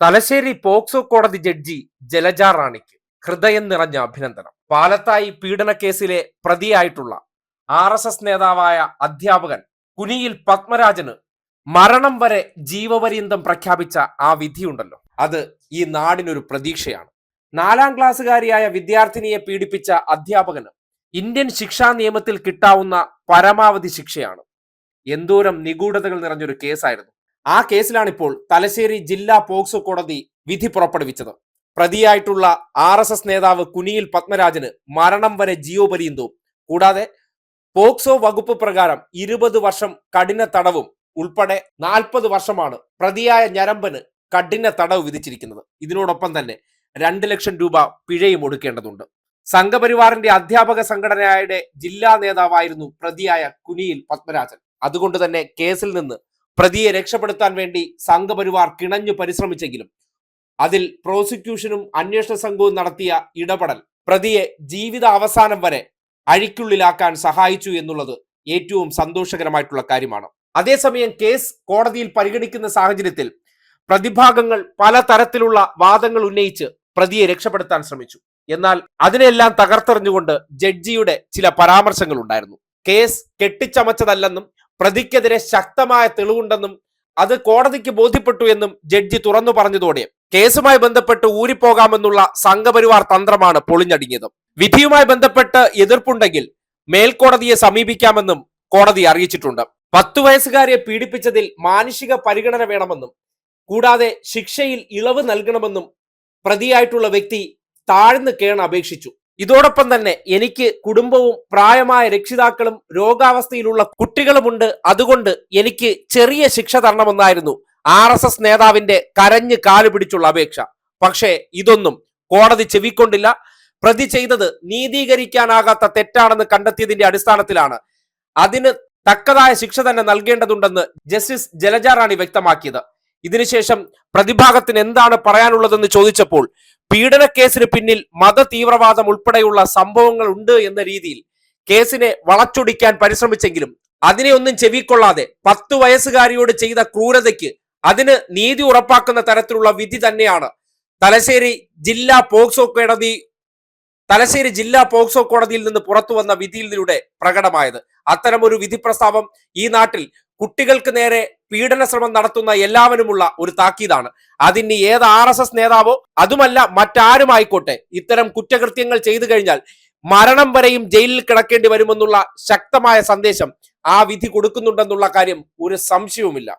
Thalassery POCSO കോടതി judge Jalaja റാണിക്ക് ഹൃദയം നിറഞ്ഞ അഭിനന്ദനം. പാലത്തായി പീഡന കേസിലെ പ്രതിയായിട്ടുള്ള ആർ എസ് എസ് നേതാവായ അധ്യാപകൻ കുനിയിൽ പത്മരാജന് മരണം വരെ ജീവപര്യന്തം പ്രഖ്യാപിച്ച ആ വിധിയുണ്ടല്ലോ. അത് ഈ നാടിനൊരു പ്രതീക്ഷയാണ്. നാലാം ക്ലാസ്സുകാരിയായ വിദ്യാർത്ഥിനിയെ പീഡിപ്പിച്ച അധ്യാപകന് ഇന്ത്യൻ ശിക്ഷാ നിയമത്തിൽ കിട്ടാവുന്ന പരമാവധി ശിക്ഷയാണ്. എന്തോരം നിഗൂഢതകൾ നിറഞ്ഞൊരു കേസായിരുന്നു. ആ കേസിലാണ് ഇപ്പോൾ തലശ്ശേരി ജില്ലാ പോക്സോ കോടതി വിധി പുറപ്പെടുവിച്ചത്. പ്രതിയായിട്ടുള്ള ആർ എസ് എസ് നേതാവ് കുനിയിൽ പത്മരാജന് മരണം വരെ ജീവപര്യന്തവും. കൂടാതെ പോക്സോ വകുപ്പ് പ്രകാരം ഇരുപത് വർഷം കഠിന തടവും ഉൾപ്പെടെ നാൽപ്പത് വർഷമാണ് പ്രതിയായ ഞരമ്പന് കഠിന തടവ് വിധിച്ചിരിക്കുന്നത്. ഇതിനോടൊപ്പം തന്നെ രണ്ട് ലക്ഷം രൂപ പിഴയും ഒടുക്കേണ്ടതുണ്ട്. സംഘപരിവാറിന്റെ അധ്യാപക സംഘടനയുടെ ജില്ലാ നേതാവായിരുന്നു പ്രതിയായ കുനിയിൽ പത്മരാജൻ. അതുകൊണ്ട് തന്നെ കേസിൽ നിന്ന് പ്രതിയെ രക്ഷപ്പെടുത്താൻ വേണ്ടി സംഘപരിവാർ കിണഞ്ഞു പരിശ്രമിച്ചെങ്കിലും അതിൽ പ്രോസിക്യൂഷനും അന്വേഷണ സംഘവും നടത്തിയ ഇടപെടൽ പ്രതിയെ ജീവിത അവസാനം വരെ അഴിക്കുള്ളിലാക്കാൻ സഹായിച്ചു എന്നുള്ളത് ഏറ്റവും സന്തോഷകരമായിട്ടുള്ള കാര്യമാണ്. അതേസമയം കേസ് കോടതിയിൽ പരിഗണിക്കുന്ന സാഹചര്യത്തിൽ പ്രതിഭാഗങ്ങൾ പലതരത്തിലുള്ള വാദങ്ങൾ ഉന്നയിച്ച് പ്രതിയെ രക്ഷപ്പെടുത്താൻ ശ്രമിച്ചു. എന്നാൽ അതിനെല്ലാം തകർത്തെറിഞ്ഞുകൊണ്ട് ജഡ്ജിയുടെ ചില പരാമർശങ്ങൾ ഉണ്ടായിരുന്നു കേസ് കെട്ടിച്ചമച്ചതല്ലെന്നും പ്രതിക്കെതിരെ ശക്തമായ തെളിവുണ്ടെന്നും അത് കോടതിക്ക് ബോധ്യപ്പെട്ടു എന്നും ജഡ്ജി തുറന്നു പറഞ്ഞതോടെ കേസുമായി ബന്ധപ്പെട്ട് ഊരിപ്പോകാമെന്നുള്ള സംഘപരിവാർ തന്ത്രമാണ് പൊളിഞ്ഞടിഞ്ഞത് വിധിയുമായി ബന്ധപ്പെട്ട് എതിർപ്പുണ്ടെങ്കിൽ മേൽക്കോടതിയെ സമീപിക്കാമെന്നും കോടതി അറിയിച്ചിട്ടുണ്ട്. പത്തു വയസ്സുകാരെ പീഡിപ്പിച്ചതിൽ മാനുഷിക പരിഗണന വേണമെന്നും കൂടാതെ ശിക്ഷയിൽ ഇളവ് നൽകണമെന്നും പ്രതിയായിട്ടുള്ള വ്യക്തി താഴ്ന്നു കേൺ അപേക്ഷിച്ചു. ഇതോടൊപ്പം തന്നെ എനിക്ക് കുടുംബവും പ്രായമായ രക്ഷിതാക്കളും രോഗാവസ്ഥയിലുള്ള കുട്ടികളുമുണ്ട്. അതുകൊണ്ട് എനിക്ക് ചെറിയ ശിക്ഷ തരണമെന്നായിരുന്നു ആർ എസ് എസ് നേതാവിന്റെ കരഞ്ഞ് കാലു പിടിച്ചുള്ള അപേക്ഷ. പക്ഷേ ഇതൊന്നും കോടതി ചെവിക്കൊണ്ടില്ല. പ്രതി ചെയ്തത് നീതീകരിക്കാനാകാത്ത തെറ്റാണെന്ന് കണ്ടെത്തിയതിന്റെ അടിസ്ഥാനത്തിലാണ്. അതിന് തക്കതായ ശിക്ഷ തന്നെ നൽകേണ്ടതുണ്ടെന്ന് ജസ്റ്റിസ് ജലജ റാണി വ്യക്തമാക്കിയത്. ഇതിനുശേഷം പ്രതിഭാഗത്തിന് എന്താണ് പറയാനുള്ളതെന്ന് ചോദിച്ചപ്പോൾ പീഡന കേസിന് പിന്നിൽ മത തീവ്രവാദം ഉൾപ്പെടെയുള്ള സംഭവങ്ങൾ ഉണ്ട് എന്ന രീതിയിൽ കേസിനെ വളച്ചൊടിക്കാൻ പരിശ്രമിച്ചെങ്കിലും അതിനെ ഒന്നും ചെവിക്കൊള്ളാതെ പത്തു വയസ്സുകാരിയോട് ചെയ്ത ക്രൂരതയ്ക്ക് അതിന് നീതി ഉറപ്പാക്കുന്ന തരത്തിലുള്ള വിധി തന്നെയാണ്. തലശ്ശേരി ജില്ലാ പോക്സോ കോടതി തലശ്ശേരി ജില്ലാ പോക്സോ കോടതിയിൽ നിന്ന് പുറത്തു വന്ന വിധിയിലൂടെ പ്രകടമായത്. അത്തരമൊരു വിധി പ്രസ്താവം ഈ നാട്ടിൽ കുട്ടികൾക്ക് നേരെ പീഡന ശ്രമം നടത്തുന്ന എല്ലാവരുമുള്ള ഒരു താക്കീതാണ്. അതിന് ഏത് ആർ എസ് എസ് നേതാവോ അതുമല്ല മറ്റാരുമായിക്കോട്ടെ ഇത്തരം കുറ്റകൃത്യങ്ങൾ ചെയ്തു കഴിഞ്ഞാൽ മരണം വരെയും ജയിലിൽ കിടക്കേണ്ടി വരുമെന്നുള്ള ശക്തമായ സന്ദേശം ആ വിധി കൊടുക്കുന്നുണ്ടെന്നുള്ള കാര്യം ഒരു സംശയവുമില്ല.